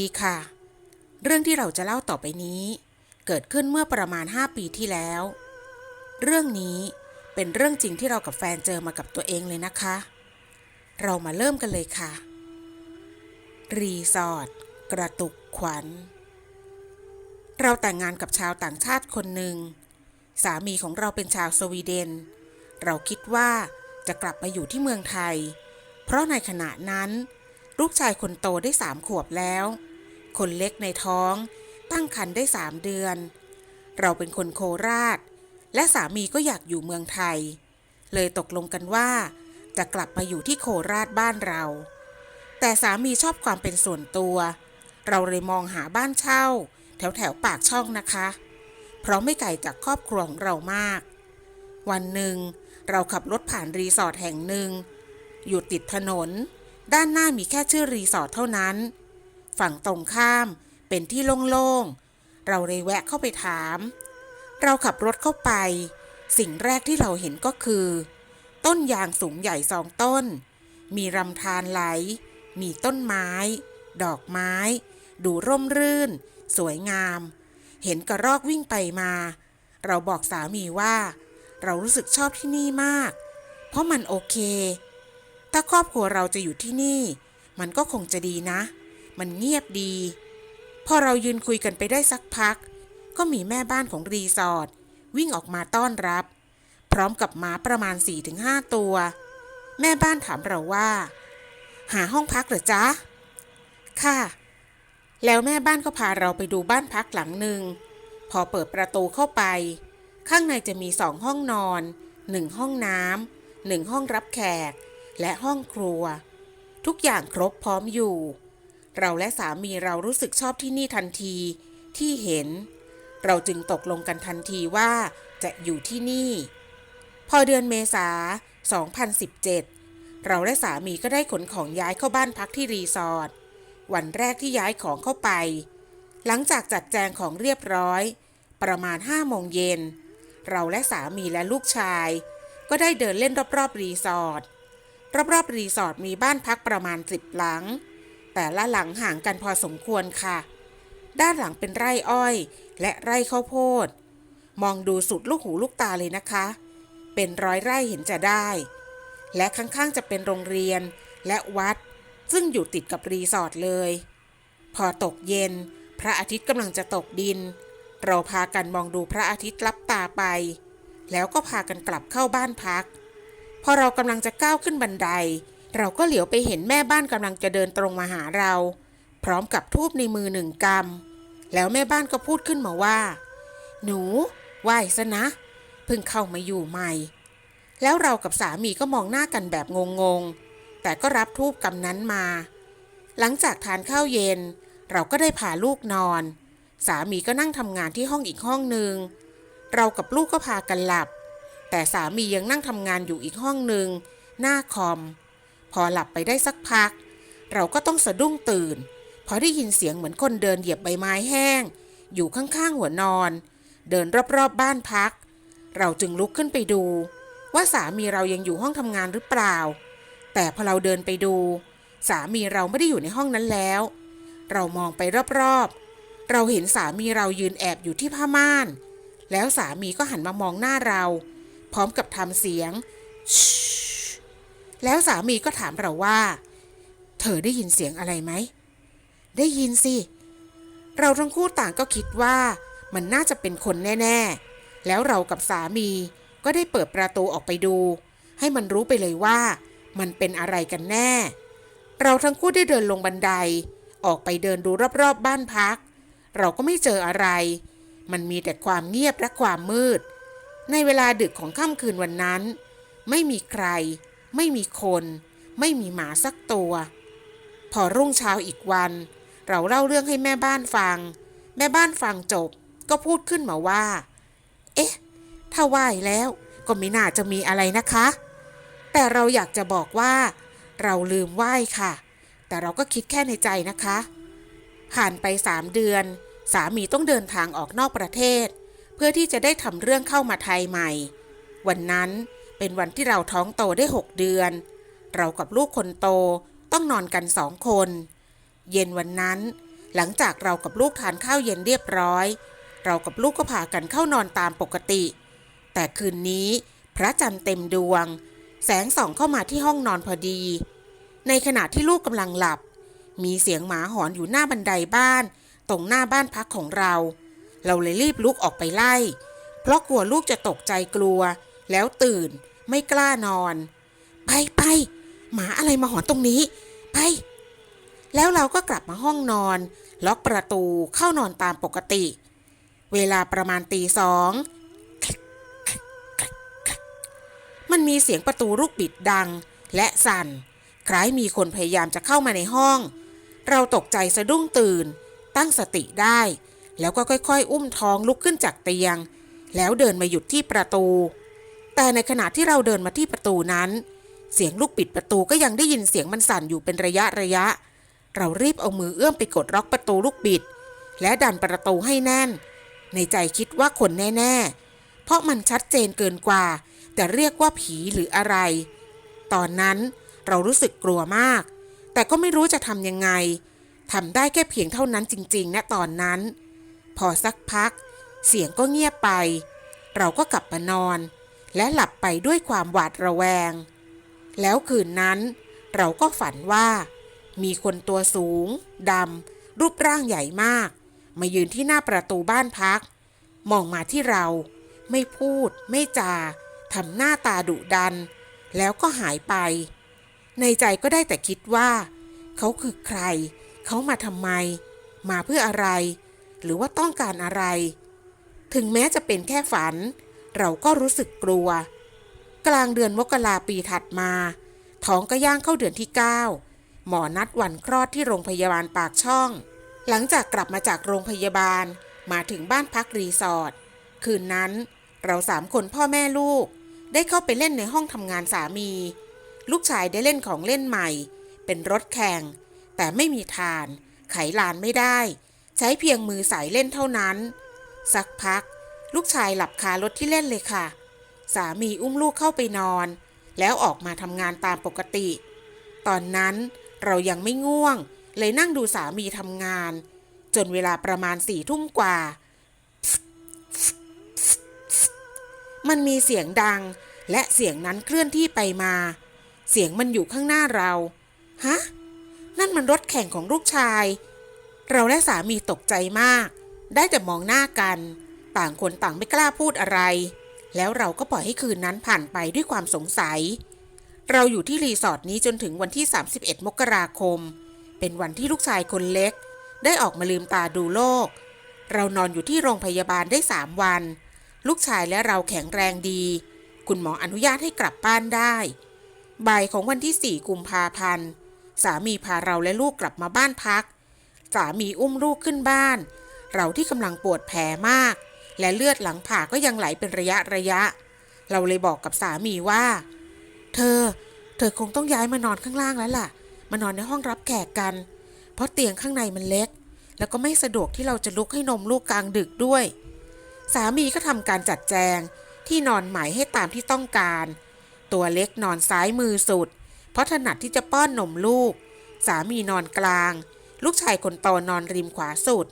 ดีค่ะ เรื่องที่เราจะเล่าต่อไปนี้ เกิดขึ้นเมื่อประมาณ 5 ปีที่แล้ว เรื่องนี้เป็นเรื่องจริงที่เรากับแฟนเจอมากับตัวเองเลยนะคะ เรามาเริ่มกันเลยค่ะ รีสอร์ทกระตุกขวัญ เราแต่งงานกับชาวต่างชาติคนหนึ่ง สามีของเราเป็นชาวสวีเดน เราคิดว่าจะกลับมาอยู่ที่เมืองไทย เพราะในขณะนั้น ลูกชายคนโตได้สามขวบแล้ว คนเล็กในท้อง ตั้งครรภ์ได้สามเดือน เราเป็นคนโคราช และสามีก็อยากอยู่เมืองไทย เลยตกลงกันว่า จะกลับมาอยู่ที่โคราชบ้านเรา แต่สามีชอบความเป็นส่วนตัว เราเลยมองหาบ้านเช่า แถวแถวปากช่องนะคะ เพราะไม่ไกลจากครอบครัวของเรามาก วันหนึ่งเราขับรถผ่านรีสอร์ทแห่งหนึ่ง อยู่ติดถนน ด้านหน้ามีแค่ชื่อรีสอร์ทเท่านั้น ฝั่งตรงข้ามเป็นที่โล่งๆ เราเลยแวะเข้าไปถาม เราขับรถเข้าไป สิ่งแรกที่เราเห็นก็คือ ต้นยางสูงใหญ่สองต้น มีรำธารไหล มีต้นไม้ ดอกไม้ ดูร่มรื่น สวยงาม เห็นกระรอกวิ่งไปมา เราบอกสามีว่า เรารู้สึกชอบที่นี่มาก เพราะมันโอเค ถ้าครอบครัวเราจะอยู่ที่นี่ มันก็คงจะดีนะ มันเงียบดี พอเรายืนคุยกันไปได้สักพัก ก็มีแม่บ้านของรีสอร์ทวิ่งออกมาต้อนรับ พร้อมกับหมาประมาณ 4-5 ตัว แม่บ้านถามเราว่า หาห้องพักเหรอจ๊ะ ค่ะ แล้วแม่บ้านก็พาเราไปดูบ้านพักหลังหนึ่ง พอเปิดประตูเข้าไป ข้างในจะมีสองห้องนอนหนึ่งห้องน้ำหนึ่งห้องรับแขก และห้องครัว ทุกอย่างครบพร้อมอยู่ เราและสามีเรารู้สึกชอบที่นี่ทันทีที่เห็น เราจึงตกลงกันทันทีว่าจะอยู่ที่นี่ พอเดือนเมษา 2017 เราและสามีก็ได้ขนของย้ายเข้าบ้านพักที่รีสอร์ทวันแรกที่ย้ายของเข้าไป หลังจากจัดแจงของเรียบร้อย ประมาณ5โมงเย็น เราและสามีและลูกชาย ก็ได้เดินเล่นรอบๆรีสอร์ท รอบๆรีสอร์ทมีบ้านพักประมาณสิบหลัง แต่ละหลังห่างกันพอสมควรค่ะ ด้านหลังเป็นไร่อ้อย และไร่ข้าวโพด มองดูสุดลูกหูลูกตาเลยนะคะ เป็นร้อยไร่เห็นจะได้ และข้างๆจะเป็นโรงเรียนและวัด ซึ่งอยู่ติดกับรีสอร์ทเลย พอตกเย็น พระอาทิตย์กำลังจะตกดิน เราพากันมองดูพระอาทิตย์ลับตาไป แล้วก็พากันกลับเข้าบ้านพัก พอเรากำลังจะก้าวขึ้นบันได เราก็เหลียวไปเห็นแม่บ้านกำลังจะเดินตรงมาหาเรา พร้อมกับทูบในมือหนึ่งกำแล้วแม่บ้านก็พูดขึ้นมาว่า หนูไหวซะนะ เพิ่งเข้ามาอยู่ใหม่ แล้วเรากับสามีก็มองหน้ากันแบบงงๆ แต่ก็รับทูบกำนั้นมา หลังจากทานข้าวเย็น เราก็ได้พาลูกนอน สามีก็นั่งทำงานที่ห้องอีกห้องหนึ่ง เรากับลูกก็พากันหลับ แต่สามียังนั่งทำงานอยู่อีกห้องหนึ่งหน้าคอม พอหลับไปได้สักพัก เราก็ต้องสะดุ้งตื่นพราะได้ยินเสียงเหมือนคนเดินเหยียบใบไม้แห้ง อยู่ข้างๆหัวนอน เดินรอบๆบบ้านพัก เราจึงลุกขึ้นไปดู ว่าสามีเรายังอยู่ห้องทำงานหรือเปล่า แต่พอเราเดินไปดู สามีเราไม่ได้อยู่ในห้องนั้นแล้ว เรามองไปรอบๆ เราเห็นสามีเรายืนแอบอยู่ที่ผ้าม่าน แล้วสามีก็หันมามองหน้าเรา พร้อมกับทำเสียง แล้วสามีก็ถามเราว่า เธอได้ยินเสียงอะไรไหม ได้ยินสิ เราทั้งคู่ต่างก็คิดว่ามันน่าจะเป็นคนแน่ ๆ แล้วเรากับสามีก็ได้เปิดประตูออกไปดู ให้มันรู้ไปเลยว่า มันเป็นอะไรกันแน่ เราทั้งคู่ได้เดินลงบันได ออกไปเดินดูรอบๆบบ้านพัก เราก็ไม่เจออะไร มันมีแต่ความเงียบและความมืด ในเวลาดึกของค่ำคืนวันนั้น ไม่มีใคร ไม่มีคน ไม่มีหมาสักตัว พอรุ่งเช้าอีกวัน เราเล่าเรื่องให้แม่บ้านฟัง แม่บ้านฟังจบก็พูดขึ้นมาว่า เอ๊ะ ถ้าไหว้แล้วก็ไม่น่าจะมีอะไรนะคะ แต่เราอยากจะบอกว่า เราลืมไหว้ค่ะ แต่เราก็คิดแค่ในใจนะคะ ผ่านไปสามเดือน สามีต้องเดินทางออกนอกประเทศ พื่อที่จะได้ทำเรื่องเข้ามาไทยใหม่ วันนั้นเป็นวันที่เราท้องโตได้หกเดือน เรากับลูกคนโตต้องนอนกันสองคน เย็นวันนั้น หลังจากเรากับลูกทานข้าวเย็นเรียบร้อย เรากับลูกก็พากันเข้านอนตามปกติ แต่คืนนี้พระจันทร์เต็มดวง แสงส่องเข้ามาที่ห้องนอนพอดี ในขณะที่ลูกกำลังหลับ มีเสียงหมาหอนอยู่หน้าบันไดบ้าน ตรงหน้าบ้านพักของเรา เราเลยรีบลุกออกไปไล่ เพราะกลัวลูกจะตกใจกลัว แล้วตื่น ไม่กล้านอน ไปไปหมาอะไรมาหอนตรงนี้ ไป แล้วเราก็กลับมาห้องนอน ล็อกประตูเข้านอนตามปกติ เวลาประมาณตีสองมันมีเสียงประตูลูกบิดดัง และสั่น คล้ายมีคนพยายามจะเข้ามาในห้อง เราตกใจสะดุ้งตื่น ตั้งสติได้ แล้วก็ค่อยๆ อุ้มท้องลุกขึ้นจากเตียง แล้วเดินมาหยุดที่ประตู แต่ในขณะที่เราเดินมาที่ประตูนั้น เสียงลูกปิดประตูก็ยังได้ยินเสียงมันสั่นอยู่เป็นระยะระยะ เรารีบเอามือเอื้อมไปกดล็อกประตูลูกบิด และดันประตูให้แน่น ในใจคิดว่าคนแน่ ๆ เพราะมันชัดเจนเกินกว่า แต่เรียกว่าผีหรืออะไร ตอนนั้นเรารู้สึกกลัวมาก แต่ก็ไม่รู้จะทำยังไงทำได้แค่เพียงเท่านั้นจริง ๆ ณตอนนั้น อสักพัก เสียงก็เงียบไป เราก็กลับมานอน และหลับไปด้วยความหวาดระแวง แล้วคืนนั้น เราก็ฝันว่า มีคนตัวสูงดำรูปร่างใหญ่มาก มายืนที่หน้าประตูบ้านพัก มองมาที่เรา ไม่พูด ไม่จาทำหน้าตาดุดัน แล้วก็หายไป ในใจก็ได้แต่คิดว่า เขาคือใคร เขามาทำไม มาเพื่ออะไร หรือว่าต้องการอะไร ถึงแม้จะเป็นแค่ฝัน เราก็รู้สึกกลัว กลางเดือนมกราปีถัดมา ท้องก็ย่างเข้าเดือนที่ 9 หมอนัดวันคลอดที่โรงพยาบาลปากช่อง หลังจากกลับมาจากโรงพยาบาลมาถึงบ้านพักรีสอร์ทคืนนั้นเราสามคนพ่อแม่ลูก ได้เข้าไปเล่นในห้องทำงานสามี ลูกชายได้เล่นของเล่นใหม่ เป็นรถแข่ง แต่ไม่มีฐาน ไขลานไม่ได้ ใช้เพียงมือสายเล่นเท่านั้น สักพัก ลูกชายหลับคารถที่เล่นเลยค่ะ สามีอุ้มลูกเข้าไปนอน แล้วออกมาทำงานตามปกติ ตอนนั้นเรายังไม่ง่วง เลยนั่งดูสามีทำงาน จนเวลาประมาณสี่ทุ่มกว่า มันมีเสียงดัง และเสียงนั้นเคลื่อนที่ไปมา เสียงมันอยู่ข้างหน้าเรา ฮะ นั่นมันรถแข่งของลูกชาย เราและสามีตกใจมาก ได้แต่มองหน้ากัน ต่างคนต่างไม่กล้าพูดอะไร แล้วเราก็ปล่อยให้คืนนั้นผ่านไปด้วยความสงสัย เราอยู่ที่รีสอร์ทนี้จนถึงวันที่ 31 มกราคม เป็นวันที่ลูกชายคนเล็ก ได้ออกมาลืมตาดูโลก เรานอนอยู่ที่โรงพยาบาลได้3วัน ลูกชายและเราแข็งแรงดี คุณหมออนุญาตให้กลับบ้านได้ บ่ายของวันที่ 4 กุมภาพันธ์ สามีพาเราและลูกกลับมาบ้านพัก สามีอุ้มลูกขึ้นบ้าน เราที่กำลังปวดแผลมาก และเลือดหลังผ่าก็ยังไหลเป็นระยะระยะ เราเลยบอกกับสามีว่า เธอ เธอคงต้องย้ายมานอนข้างล่างแล้วล่ะ มานอนในห้องรับแขกกัน เพราะเตียงข้างในมันเล็ก แล้วก็ไม่สะดวกที่เราจะลุกให้นมลูกกลางดึกด้วย สามีก็ทำการจัดแจงที่นอนใหม่ให้ตามที่ต้องการ ตัวเล็กนอนซ้ายมือสุด เพราะถนัดที่จะป้อนนมลูก สามีนอนกลาง ลูกชายคนโตนอนริมขวาสุด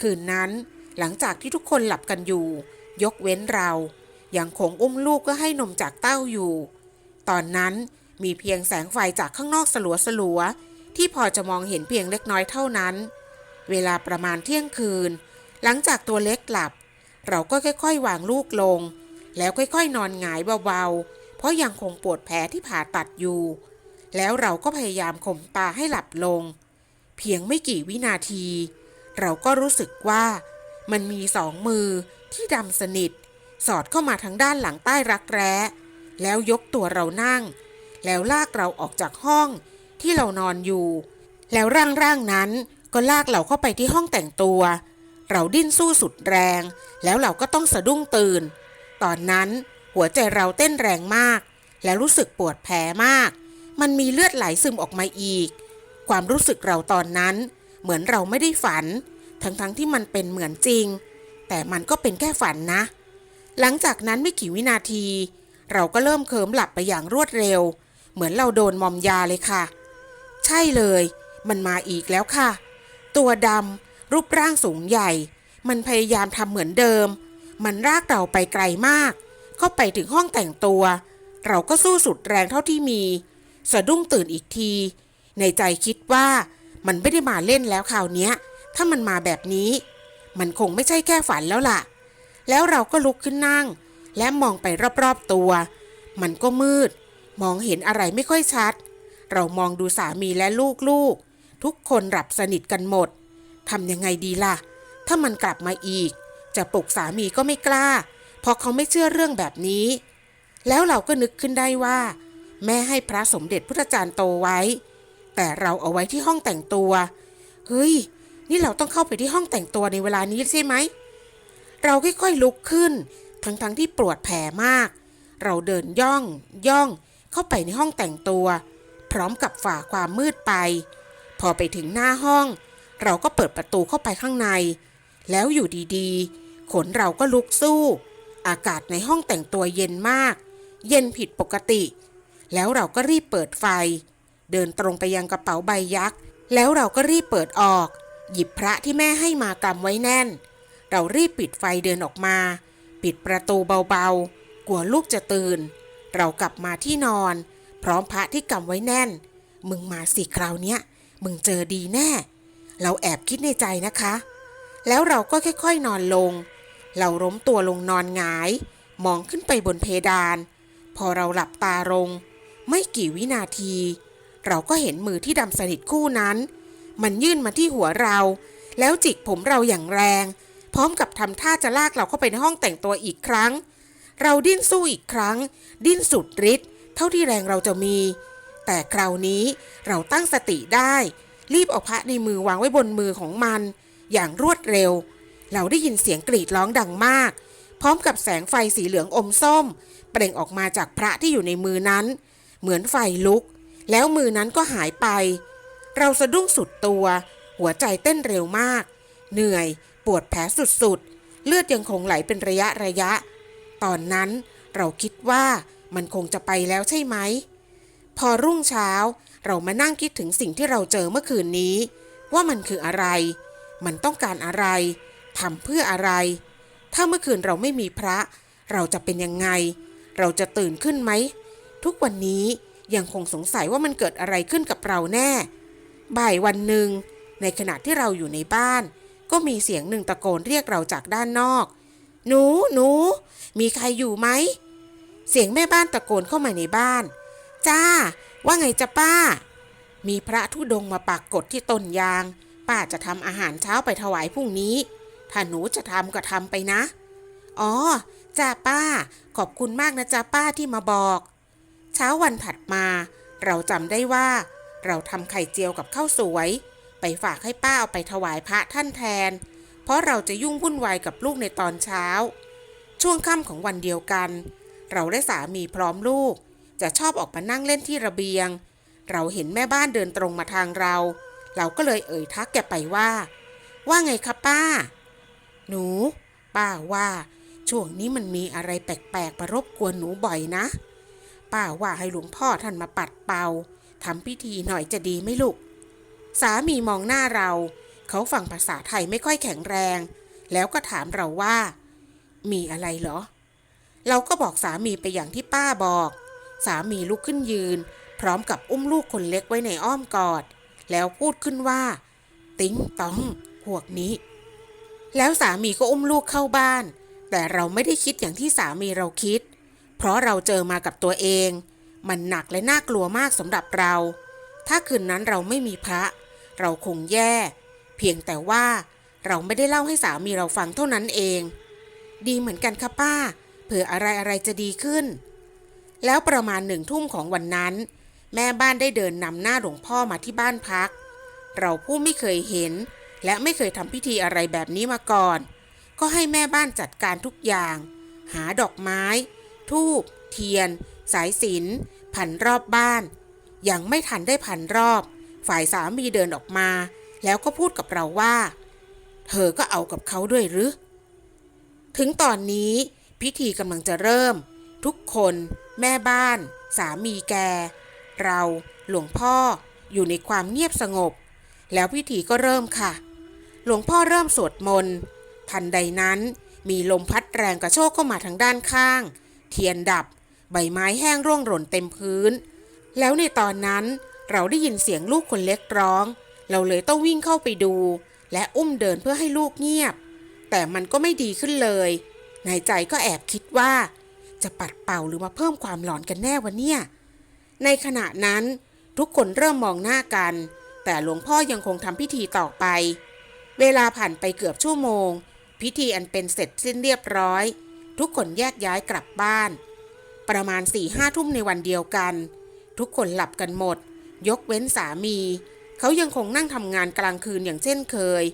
คืนนั้นหลังจากที่ทุกคนหลับกันอยู่ ยกเว้นเรายังคงอุ้มลูกก็ให้นมจากเต้าอยู่ ตอนนั้นมีเพียงแสงไฟจากข้างนอกสลัวสลัวๆที่พอจะมองเห็นเพียงเล็กน้อยเท่านั้น เวลาประมาณเที่ยงคืน หลังจากตัวเล็กหลับ เราก็ค่อยๆ วางลูกลง แล้วค่อยๆ นอนหงายเบาๆ เพราะยังคงปวดแผลที่ผ่าตัดอยู่ แล้วเราก็พยายามข่มตาให้หลับลง เพียงไม่กี่วินาที เราก็รู้สึกว่า มันมีสองมือที่ดำสนิท สอดเข้ามาทางด้านหลังใต้รักแร้ แล้วยกตัวเรานั่ง แล้วลากเราออกจากห้องที่เรานอนอยู่ แล้วร่างร่างนั้นก็ลากเราเข้าไปที่ห้องแต่งตัว เราดิ้นสู้สุดแรง แล้วเราก็ต้องสะดุ้งตื่น ตอนนั้นหัวใจเราเต้นแรงมาก และรู้สึกปวดแผลมาก มันมีเลือดไหลซึมออกมาอีก ความรู้สึกเราตอนนั้น เหมือนเราไม่ได้ฝัน ทั้งๆทที่มันเป็นเหมือนจริง แต่มันก็เป็นแค่ฝันนะ หลังจากนั้นไม่กี่วินาที เราก็เริ่มเคลิมหลับไปอย่างรวดเร็ว เหมือนเราโดนมอมยาเลยค่ะ ใช่เลย มันมาอีกแล้วค่ะ ตัวดำรูปร่างสูงใหญ่ มันพยายามทำเหมือนเดิม มันรากเราไปไกลมาก เข้าไปถึงห้องแต่งตัว เราก็สู้สุดแรงเท่าที่มี สะดุ้งตื่นอีกที ในใจคิดว่ามันไม่ได้มาเล่นแล้วคราวเนี้ยถ้ามันมาแบบนี้ มันคงไม่ใช่แค่ฝันแล้วล่ะ แล้วเราก็ลุกขึ้นนั่ง และมองไปรอบๆตัว มันก็มืด มองเห็นอะไรไม่ค่อยชัด เรามองดูสามีและลูกๆ ทุกคนหลับสนิทกันหมดทำยังไงดีล่ะ ถ้ามันกลับมาอีก จะปลุกสามีก็ไม่กล้า เพราะเขาไม่เชื่อเรื่องแบบนี้ แล้วเราก็นึกขึ้นได้ว่า แม่ให้พระสมเด็จพุทธจารย์โตไว้ แต่เราเอาไว้ที่ห้องแต่งตัว เฮ้ย นี่เราต้องเข้าไปที่ห้องแต่งตัวในเวลานี้ใช่ไหม เราค่อยๆลุกขึ้น ทั้งๆทที่ปวดแผลมาก เราเดินย่อง ย่องเข้าไปในห้องแต่งตัว พร้อมกับฝ่าความมืดไป พอไปถึงหน้าห้อง เราก็เปิดประตูเข้าไปข้างใน แล้วอยู่ดีๆ ขนเราก็ลุกสู้ อากาศในห้องแต่งตัวเย็นมาก เย็นผิดปกติ แล้วเราก็รีบเปิดไฟ เดินตรงไปยังกระเป๋าใบยักษ์ แล้วเราก็รีบเปิดออก หยิบพระที่แม่ให้มากำไว้แน่น เรารีบปิดไฟเดินออกมา ปิดประตูเบาๆ กลัวลูกจะตื่น เรากลับมาที่นอน พร้อมพระที่กำไว้แน่น มึงมาสิคราวเนี้ย มึงเจอดีแน่ เราแอบคิดในใจนะคะ แล้วเราก็ค่อยๆนอนลง เราล้มตัวลงนอนหงาย มองขึ้นไปบนเพดาน พอเราหลับตาลง ไม่กี่วินาที เราก็เห็นมือที่ดำสนิทคู่นั้น มันยื่นมาที่หัวเรา แล้วจิกผมเราอย่างแรง พร้อมกับทำท่าจะลากเราเข้าไปในห้องแต่งตัวอีกครั้ง เราดิ้นสู้อีกครั้ง ดิ้นสุดฤทธิ์เท่าที่แรงเราจะมี แต่คราวนี้เราตั้งสติได้ รีบเอาพระในมือวางไว้บนมือของมัน อย่างรวดเร็ว เราได้ยินเสียงกรีดร้องดังมาก พร้อมกับแสงไฟสีเหลืองอมส้ม เปล่งออกมาจากพระที่อยู่ในมือนั้น เหมือนไฟลุก แล้วมือนั้นก็หายไป เราสะดุ้งสุดตัว หัวใจเต้นเร็วมาก เหนื่อยปวดแผลสุดๆ เลือดยังคงไหลเป็นระยะระยะ ตอนนั้นเราคิดว่ามันคงจะไปแล้วใช่ไหม พอรุ่งเช้าเรามานั่งคิดถึงสิ่งที่เราเจอเมื่อคืนนี้ ว่ามันคืออะไร มันต้องการอะไรทำเพื่ออะไร ถ้าเมื่อคืนเราไม่มีพระ เราจะเป็นยังไง เราจะตื่นขึ้นไหม ทุกวันนี้ ยังคงสงสัยว่ามันเกิดอะไรขึ้นกับเราแน่ บ่ายวันหนึ่ง ในขณะที่เราอยู่ในบ้าน ก็มีเสียงหนึ่งตะโกนเรียกเราจากด้านนอก หนูหนู มีใครอยู่ไหม เสียงแม่บ้านตะโกนเข้ามาในบ้าน จ้า ว่าไงจ้ะป้า มีพระธุดงค์มาปากกดที่ต้นยาง ป้าจะทำอาหารเช้าไปถวายพรุ่งนี้ ถ้าหนูจะทำก็ทำไปนะ อ๋อ จ้าป้า ขอบคุณมากนะจ้าป้าที่มาบอก เช้าวันถัดมา เราจำได้ว่า เราทำไข่เจียวกับข้าวสวย ไปฝากให้ป้าเอาไปถวายพระท่านแทน เพราะเราจะยุ่งวุ่นวายกับลูกในตอนเช้า ช่วงค่ำของวันเดียวกัน เราและสามีพร้อมลูก จะชอบออกมานั่งเล่นที่ระเบียง เราเห็นแม่บ้านเดินตรงมาทางเรา เราก็เลยเอ่ยทักแกไปว่า ว่าไงคะป้า หนู ป้าว่า ช่วงนี้มันมีอะไรแปลกๆมารบกวนหนูบ่อยนะ ป้าว่าให้หลวงพ่อท่านมาปัดเป่าทำพิธีหน่อยจะดีไหมลูก สามีมองหน้าเรา เขาฟังภาษาไทยไม่ค่อยแข็งแรง แล้วก็ถามเราว่า มีอะไรเหรอ เราก็บอกสามีไปอย่างที่ป้าบอก สามีลุกขึ้นยืน พร้อมกับอุ้มลูกคนเล็กไว้ในอ้อมกอด แล้วพูดขึ้นว่า ติ๊งต้องพวกนี้ แล้วสามีก็อุ้มลูกเข้าบ้าน แต่เราไม่ได้คิดอย่างที่สามีเราคิดเเพราะเราเจอมากับตัวเอง มันหนักและน่ากลัวมากสำหรับเรา ถ้าคืนนั้นเราไม่มีพระ เราคงแย่ เพียงแต่ว่าเราไม่ได้เล่าให้สามีเราฟังเท่านั้นเอง ดีเหมือนกันค่ะป้า เผื่ออะไรอะไรจะดีขึ้น แล้วประมาณหนึ่งทุ่มของวันนั้น แม่บ้านได้เดินนำหน้าหลวงพ่อมาที่บ้านพัก เราผู้ไม่เคยเห็น และไม่เคยทำพิธีอะไรแบบนี้มาก่อน ก็ให้แม่บ้านจัดการทุกอย่าง หาดอกไม้ ทูบเทียน สายสิญจนพันรอบบ้าน ยังไม่ทันได้พันรอบ ฝ่ายสามีเดินออกมา แล้วก็พูดกับเราว่า เธอก็เอากับเขาด้วยหรือ ถึงตอนนี้พิธีกำลังจะเริ่ม ทุกคน แม่บ้าน สามีแก เราหลวงพ่ออยู่ในความเงียบสงบ แล้วพิธีก็เริ่มค่ะ หลวงพ่อเริ่มสวดมนต์ทันใดนั้นมีลมพัดแรงกระโชกเข้ามาทางด้านข้าง เทียนดับ ใบไม้แห้งร่วงหล่นเต็มพื้น แล้วในตอนนั้นเราได้ยินเสียงลูกคนเล็กร้อง เราเลยต้องวิ่งเข้าไปดู และอุ้มเดินเพื่อให้ลูกเงียบ แต่มันก็ไม่ดีขึ้นเลย ในใจก็แอบคิดว่า จะปัดเป่าหรือมาเพิ่มความหลอนกันแน่วะเนี่ย ในขณะนั้นทุกคนเริ่มมองหน้ากัน แต่หลวงพ่อยังคงทำพิธีต่อไป เวลาผ่านไปเกือบชั่วโมง พิธีอันเป็นเสร็จสิ้นเรียบร้อย ทุกคนแยกย้ายกลับบ้าน ประมาณสี่ห้าทุ่มในวันเดียวกัน ทุกคนหลับกันหมด ยกเว้นสามี เขายังคงนั่งทำงานกลางคืนอย่างเช่นเคย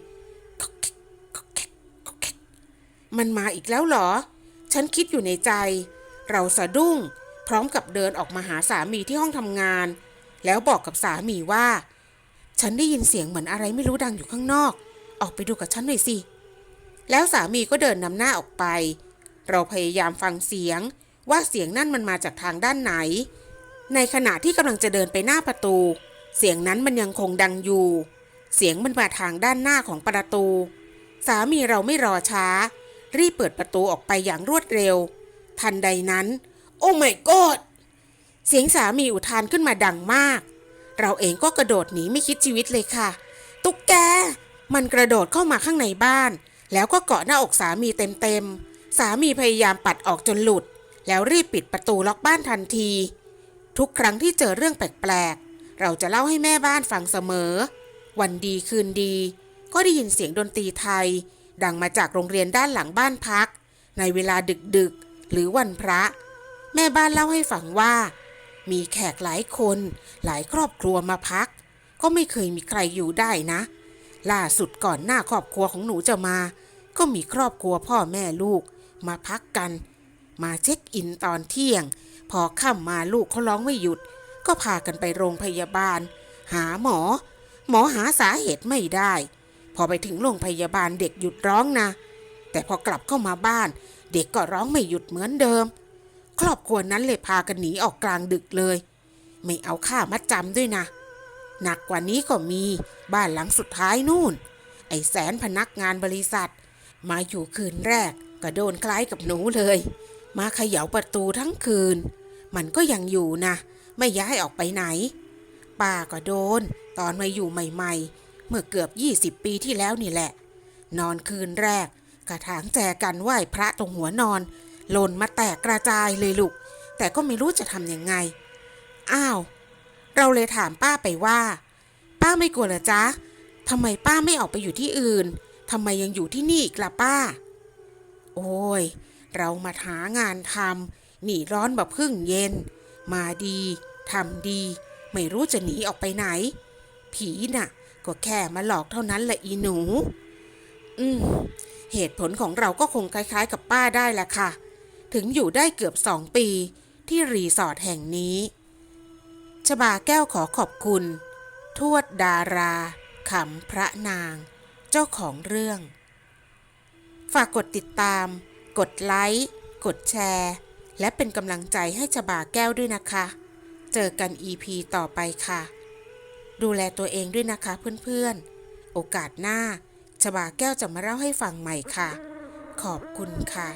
มันมาอีกแล้วเหรอ ฉันคิดอยู่ในใจ เราสะดุ้ง พร้อมกับเดินออกมาหาสามีที่ห้องทำงาน แล้วบอกกับสามีว่า ฉันได้ยินเสียงเหมือนอะไรไม่รู้ดังอยู่ข้างนอก ออกไปดูกับฉันหน่อยสิ แล้วสามีก็เดินนำหน้าออกไป เราพยายามฟังเสียง ว่าเสียงนั่นมันมาจากทางด้านไหน ในขณะที่กำลังจะเดินไปหน้าประตู เสียงนั้นมันยังคงดังอยู่ เสียงมันมาทางด้านหน้าของประตู สามีเราไม่รอช้า รีบเปิดประตูออกไปอย่างรวดเร็ว ทันใดนั้น โอ้ my god เสียงสามีอุทานขึ้นมาดังมาก เราเองก็กระโดดหนีไม่คิดชีวิตเลยค่ะ ตุ๊กแก มันกระโดดเข้ามาข้างในบ้าน แล้วก็เกาะหน้าอกสามีเต็มๆ สามีพยายามปัดออกจนหลุด แล้วรีบปิดประตูล็อกบ้านทันที ทุกครั้งที่เจอเรื่องแปลกๆ เราจะเล่าให้แม่บ้านฟังเสมอ วันดีคืนดี ก็ได้ยินเสียงดนตรีไทย ดังมาจากโรงเรียนด้านหลังบ้านพัก ในเวลาดึกๆ หรือวันพระ แม่บ้านเล่าให้ฟังว่า มีแขกหลายคนหลายครอบครัวมาพัก ก็ไม่เคยมีใครอยู่ได้นะ ล่าสุดก่อนหน้าครอบครัวของหนูจะมา ก็มีครอบครัวพ่อแม่ลูก มาพักกัน มาเช็คอินตอนเที่ยง พอค่ำมาลูกเขาร้องไม่หยุด ก็พากันไปโรงพยาบาล หาหมอ หมอหาสาเหตุไม่ได้ พอไปถึงโรงพยาบาลเด็กหยุดร้องนะ แต่พอกลับเข้ามาบ้าน เด็กก็ร้องไม่หยุดเหมือนเดิม ครอบครัวนั้นเลยพากันหนีออกกลางดึกเลย ไม่เอาค่ามัดจำด้วยนะหนักกว่านี้ก็มีบ้านหลังสุดท้ายนู่น ไอ้แสนพนักงานบริษัท มาอยู่คืนแรก ก็โดนคล้ายกับหนูเลย มาเขย่าประตูทั้งคืน มันก็ยังอยู่นะ ไม่ย้ายออกไปไหน ป้าก็โดน ตอนมาอยู่ใหม่ๆ เมื่อเกือบ 20 ปีที่แล้วนี่แหละ นอนคืนแรก กระถางแจกันไหว้พระตรงหัวนอนหล่นมาแตกกระจายเลยลูก แต่ก็ไม่รู้จะทำยังไง อ้าว เราเลยถามป้าไปว่า ป้าไม่กลัวเหรอจ๊ะทำไมป้าไม่ออกไปอยู่ที่อื่นทำไมยังอยู่ที่นี่อีกล่ะป้า โอ้ย เรามาหางานทำหนีร้อนแบบพึ่งเย็น มาดีทำดี ไม่รู้จะหนีออกไปไหน ผีน่ะ ก็แค่มาหลอกเท่านั้นแหละอีหนู อืม เหตุผลของเราก็คงคล้ายๆ กับป้าได้แหละค่ะ ถึงอยู่ได้เกือบสองปีที่รีสอร์ทแห่งนี้ชบาแก้วขอขอบคุณ ทวดดาราขำพระนาง เจ้าของเรื่อง ฝากกดติดตาม กดไลค์ กดแชร์ และเป็นกำลังใจให้ชบาแก้วด้วยนะคะ เจอกัน EP ต่อไปค่ะ ดูแลตัวเองด้วยนะคะเพื่อนๆ โอกาสหน้าชบาแก้วจะมาเล่าให้ฟังใหม่ค่ะ ขอบคุณค่ะ